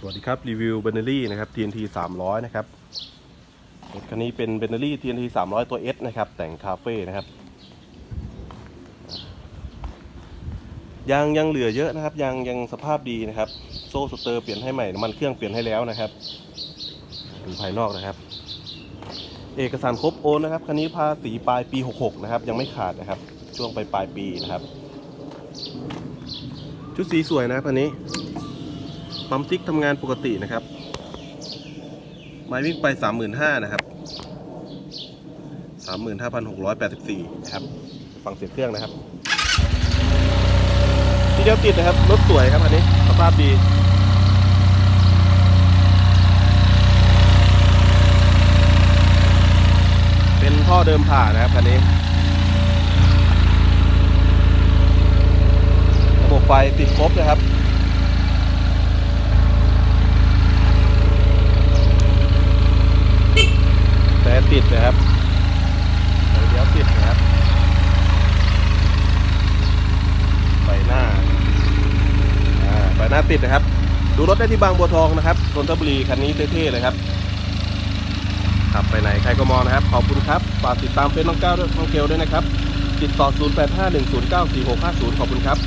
สวัสดีครับ รีวิวเบนเนอรี่นะครับ TNT 300 นะครับรถคันนี้เป็นเบนเนอรี่ TNT 300 ตัว S นะครับ แต่งคาเฟ่นะครับยางยังเหลือเยอะนะครับยางยังสภาพดีนะครับ โซ่สเตอร์เปลี่ยนให้ใหม่น้ำมันเครื่องเปลี่ยนให้แล้วนะครับดูภายนอกนะครับ เอกสารครบโอนนะครับคันนี้ภาษีปลายปี 66 นะครับ ยังไม่ขาดนะครับ ช่วงปลายปลายปีนะครับ ชุดสีสวยนะครับคันนี้ ปั๊มติ๊กทำงานปกตินะครับ ไม้วิ่งไป 35,000นะครับ 35,684นะครับ ฟังเสียงเครื่องนะครับ ที่เดียวติดนะครับ รถสวยครับคันนี้สภาพดีเป็นท่อเดิมผ่านะครับคันนี้ ระบบไฟติดครบนะครับ แต่ติดนะครับเลี้ยวติดนะครับไฟหน้าไฟหน้าติดนะครับ ดูรถได้ที่บางบัวทองนะครับนนทบุรีคันนี้เท่ๆเลยครับขับไปไหนใครก็มองนะครับ ขอบคุณครับฝากติดตามเฟซน้องก้าวด้วยน้องเกลด้วยนะครับติดต่อ 0851094650 ขอบคุณครับ